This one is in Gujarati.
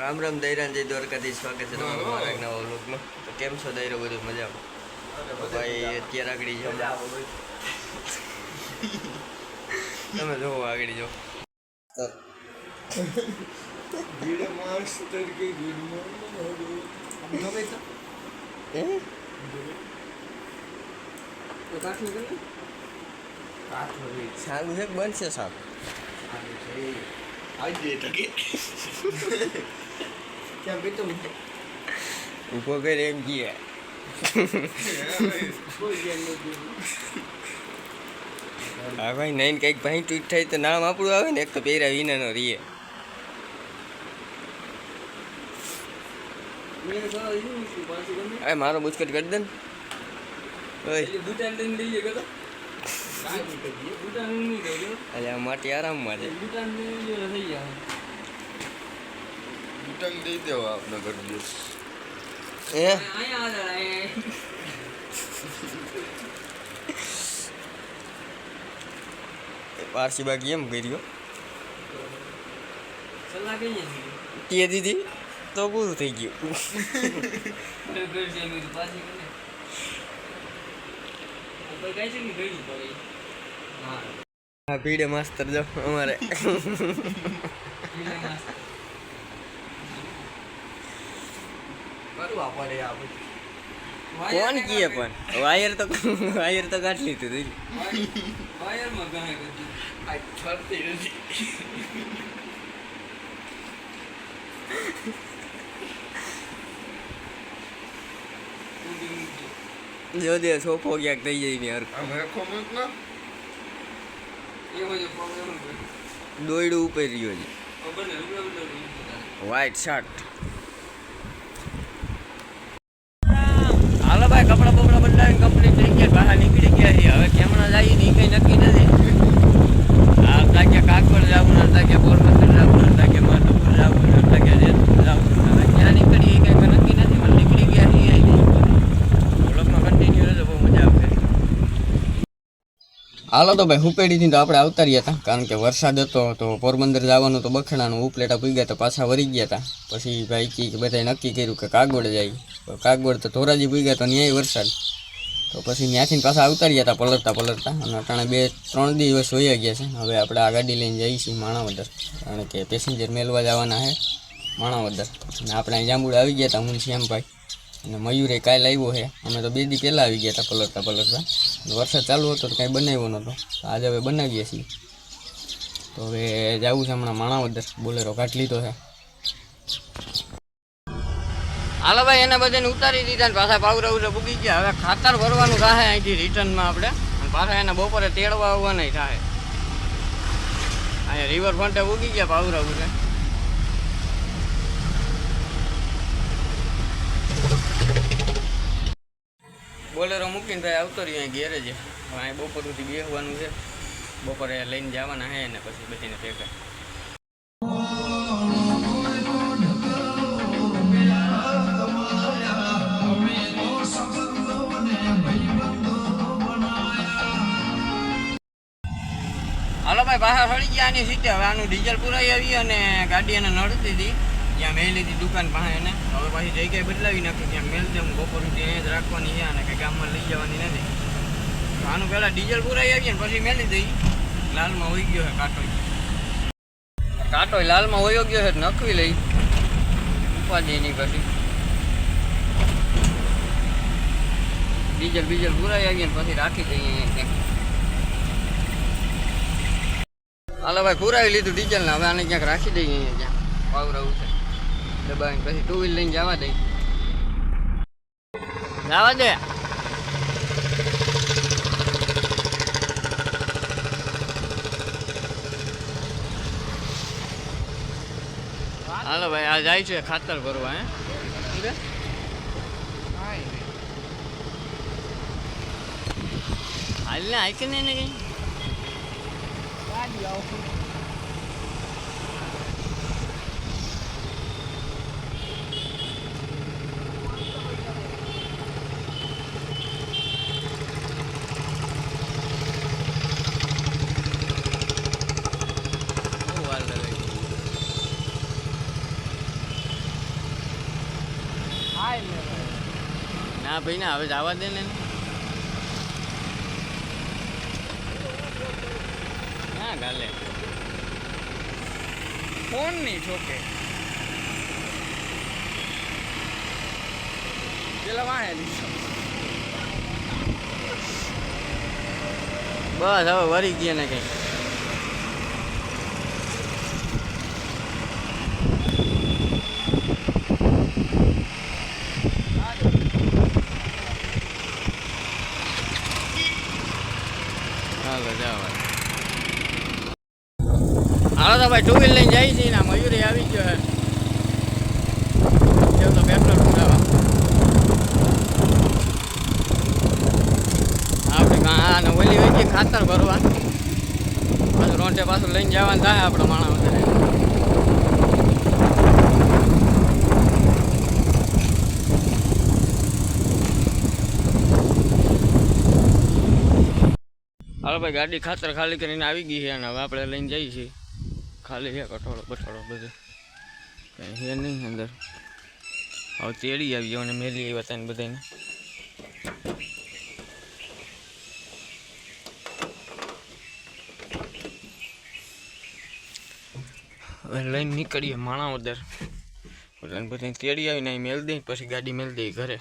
રામ રામ દૈરાન જય દ્વારકાથી સ્વાગત છે તમારું મારા એક નવા તો કેમ છો દૈરો બધું મજામાં? ભાઈ અત્યારે આગળ જાઓ તમે જોવો આગળ જાઓ ગીડ માસ્ટર કે ગીડ માસ્ટર સારું? છે. બનશે સારું ઊભો કરે એમ કીએ કોઈ ધ્યાન નથી હા ભાઈ નહીં કંઈક ભાઈ ટ્વીટ થાય તો નામ આપણું આવે ને એક તો પહેરા વિનાનો રીએ અરે મારો બુચકટ કરી દે ને અલ્યા માટી આરામમાં છે બટન દઈ દેવો આપને કરી દો એ? પારસી બાકી એમ કર્યો? તે દીધી? તો પૂરું થઈ ગયું. હા. હા પીડે માસ્તર જો અમારે. કરવા પડે આ બધું. કોણ કીએ પણ? વાયર તો વાયર તો કાઢ લીધું તું. વાયરમાં ઘણા આ ફરતી નથી. જો દે સોફો ક્યાંક થઈ જાય ને યાર આમ રેખો મૂક ના? એવો જ પ્રોબ્લેમ દોયડું ઉપર રહ્યો છે. વ્હાઈટ શર્ટ હાલો ભાઈ કપડા બપડા બદલાવીને કમ્પ્લીટ થઈ ગયા બહાર નીકળી ગયા છીએ હવે કેમણા જઈએ ને કઈ નક્કી નથી આ તાકે કાકડ જવું ને તાકે પોરબંદર જવું ને તાકે માધવપુર જવું ને તાકે જેતપુર જવું હવે ક્યાં નીકળીએ કઈ નક્કી નથી પણ નીકળી ગયા છીએ બ્લોગમાં કન્ટિન્યુ રહેજો બહુ મજા આવશે હાલો તો ભાઈ હુપેડીથી તો આપણે આવતા રહ્યા હતા, કારણ કે વરસાદ હતો તો પોરબંદર જવાનું તો બખણાનું, ઉપલેટા પી ગયા તો પાછા વરી ગયા હતા. પછી ભાઈ કી બધાએ નક્કી કર્યું કે કાગવડ જાય કાગોડ તો ધોરાજી પી ગયા તો ન્યાય વરસાદ. તો પછી ત્યાંથી પાછા આવતા રહ્યા હતા પલરતા પલરતા અને અટાણે બે ત્રણ દિવસ હોઈ ગયા છે. હવે આપણે આ ગાડી લઈને જઈએ માણાવદર, કારણ કે પેસેન્જર મેલવા જવાના છે માણાવદર. અને આપણે અહીં જાંબુડ આવી ગયા હતા હું ને શ્યામભાઈ અને મયુરે કાલે આવ્યો છે. અમે તો બે દી પહેલાં આવી ગયા હતા પલરતા પલળતા. વરસાદ ચાલુ હતો તો કાંઈ બનાવ્યો નહોતો. આજે હવે બનાવીએ છીએ. તો હવે જવું છે હમણાં માણાવદર બોલેરો કાઢ લીધો છે. હાલો ભાઈ, એને બધાને ઉતારી દીધા ને પાછા પાવરા ઉરે પૂગી ગયા. હવે ખાતર ભરવાનું થાય અહીંથી રિટર્નમાં આપણે. અને પાછા એને બપોરે તેડવા આવવાના થાય અહીંયા રિવરફ્રન્ટે ઉગી ગયા પાવરા ઉરે. બોલેરો મૂકીને ભાઈ આવતો રહ્યો અહીં ઘેરે છે અહીં બપોર સુધી બેસવાનું છે. બપોરે લઈને જવાના છે ને પછી બધીને ભેગા. હાલો ભાઈ, બહાર હળી ગયા આની સીટે હવે આનું ડીઝલ પુરાઈ આવી અને ગાડી એને નડતી હતી. ત્યાં મેં લીધી દુકાન પાસે એને. હવે પાછી જગ્યાએ બદલાવી નાખી ત્યાં મેલ દે, હું બપોર સુધી અહીંયા જ રાખવાની છે અને કંઈ ગામમાં લઈ જવાની નથી. આનું પહેલાં ડીઝલ પુરાઈ આવી ને પછી મેલી દઈ લાલમાં હોઈ ગયો છે કાંટો. કાંટો લાલમાં હોયો ગયો છે, નખવી લઈ. ઉપાધિ એની પછી. ડીઝલ બીજલ પુરાઈ આવી ને પછી રાખી દઈએ હાલો ભાઈ, પુરાવી લીધું ડીઝલ ને હવે આને ક્યાંક રાખી દઈએ અહીંયા ક્યાંક વાવરાવું છે દબાવીને પછી ટુ વ્હીલ લઈને જવા દઈ જવા દે. હાલો ભાઈ આ જાય છે ખાતર ભરવા હે? હાલ ને આઈ કે નહીં ને કઈ? ના ભાઈ ના હવે જવા દે ને ના ગાલે. ફોન નહીં ઠોકે પેલા વાહે બસ હવે વરી ગયા ને કઈ હાલો જાઓ હાલો તો ભાઈ ટુ વ્હીલ લઈને જાય છે ને મયુરી આવી ગયો એવું તો પેટ્રોલ ઓલી હોય કે ખાતર ભરવા. પાછું રોંટે પાછું લઈને જવાનું થાય આપણે માણસ હાલો ભાઈ ગાડી ખાતર ખાલી કરીને આવી ગઈ છે અને હવે આપણે લઈને જઈએ છીએ. ખાલી છે, કઠોળો, બઠોળો બધું. કંઈ છે નહીં અંદર. હવે તેડી આવી અને મેલી આવ્યા હતા ને બધાને હવે લઈને નીકળીએ માણાવદર. બધાને બધાને તેડી આવીને મેલ દઈ પછી ગાડી મેળ દઈ ઘરે.